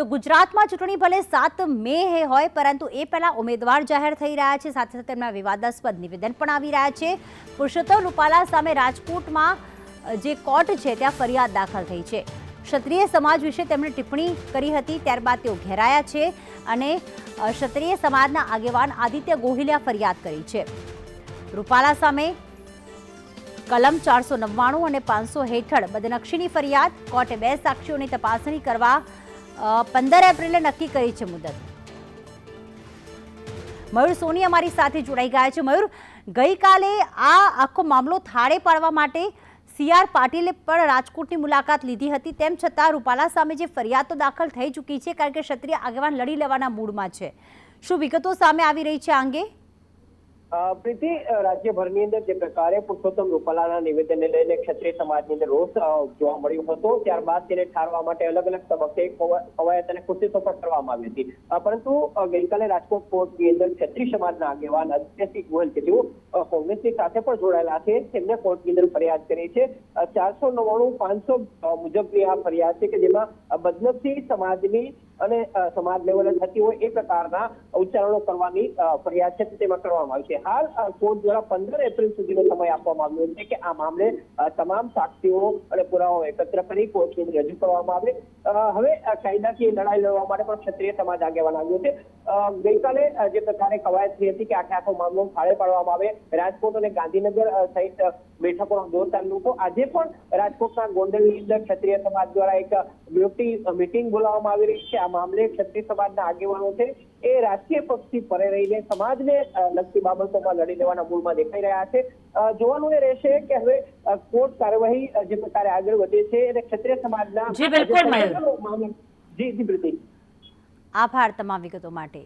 તો ગુજરાતમાં ચૂંટણી ભલે સાત મે હે હોય, પરંતુ એ પહેલાં ઉમેદવાર જાહેર થઈ રહ્યા છે. સાથે સાથે તેમના વિવાદાસ્પદ નિવેદન પણ આવી રહ્યા છે. પુરુષોત્તમ રૂપાલા સામે રાજકોટમાં જે કોર્ટ છે, ત્યાં ફરિયાદ દાખલ થઈ છે. ક્ષત્રિય સમાજ વિશે તેમણે ટિપ્પણી કરી હતી, ત્યારબાદ તેઓ ઘેરાયા છે અને ક્ષત્રિય સમાજના આગેવાન આદિત્ય ગોહિલે ફરિયાદ કરી છે. રૂપાલા સામે કલમ ચારસો નવ્વાણું અને પાંચસો હેઠળ બદનક્ષીની ફરિયાદ, કોર્ટે બે સાક્ષીઓની તપાસણી કરવા પંદર એપ્રિલે નક્કી કરી છે મુદત. મયુર સોની અમારી સાથે જોડાઈ ગયા છે. મયુર, ગઈકાલે આ આખો મામલો થાળે પાડવા માટે સી આર પાટીલે પણ રાજકોટની મુલાકાત લીધી હતી. તેમ છતાં રૂપાલા સામે જે ફરિયાદ દાખલ થઈ ચૂકી છે, કારણ કે ક્ષત્રિય આગેવાન લડી લેવાના મૂડમાં છે. શું વિગતો સામે આવી રહી છે આ અંગે? પ્રીતિ રાજ્યભરની અંદર જે પ્રકારે પુરુષોત્તમ રૂપાલાના નિવેદનને લઈને ક્ષત્રિય સમાજની અંદર રોષ જોવા મળ્યો હતો, ત્યારબાદ તેને ઠારવા માટે અલગ અલગ તબક્કે કવાયત અને કોશિશો પણ કરવામાં આવી હતી. પરંતુ ગઈકાલે રાજકોટ કોર્ટની અંદર ક્ષત્રિય સમાજના આગેવાન આદિત્યસિંહ ગોયલ કે જેઓ કોંગ્રેસની સાથે પણ જોડાયેલા છે, તેમને કોર્ટની અંદર ફરિયાદ કરી છે. ચારસો નવ્વાણું, પાંચસો મુજબની આ ફરિયાદ છે કે જેમાં બદનક્ષી સમાજની અને સમાજ લેવલે થતી હોય એ પ્રકારના ઉચ્ચારણો કરવાની ફરિયાદ છે તેમાં કરવામાં આવી છે. હાલ કોર્ટ દ્વારા પંદર એપ્રિલ સુધીનો સમય આપવામાં આવ્યો છે કે આ મામલે તમામ સાક્ષીઓ અને પુરાવાઓ એકત્ર કરી કોર્ટની રજૂ કરવામાં આવે. હવે કાયદાકીય લડાઈ લડવા માટે પણ ક્ષત્રિય સમાજ આગેવાન આવ્યો છે. ગઈકાલે જે પ્રકારે કવાયત થઈ હતી કે આખે આખો મામલો ફાળે પાડવામાં આવે રાજકોટ અને ગાંધીનગર સહિત બેઠકો દોર તાલુકો. આજે પણ રાજકોટના ગોંડલની અંદર ક્ષત્રિય સમાજ દ્વારા એક મોટી મિટિંગ બોલાવવામાં આવી રહી છે. આ મામલે ક્ષત્રિય સમાજના આગેવાનો છે એ રાજકીય પક્ષથી પરે રહીને સમાજને લગતી બાબતોમાં લડી લેવાના મૂળમાં દેખાઈ રહ્યા છે. જોવાનું એ રહેશે કે હવે કોર્ટ કાર્યવાહી જે પ્રકારે આગળ વધે છે અને ક્ષત્રિય સમાજના જી, બિલકુલ, જે જી જી પ્રીતિ. આભાર તમામ વિગતો માટે.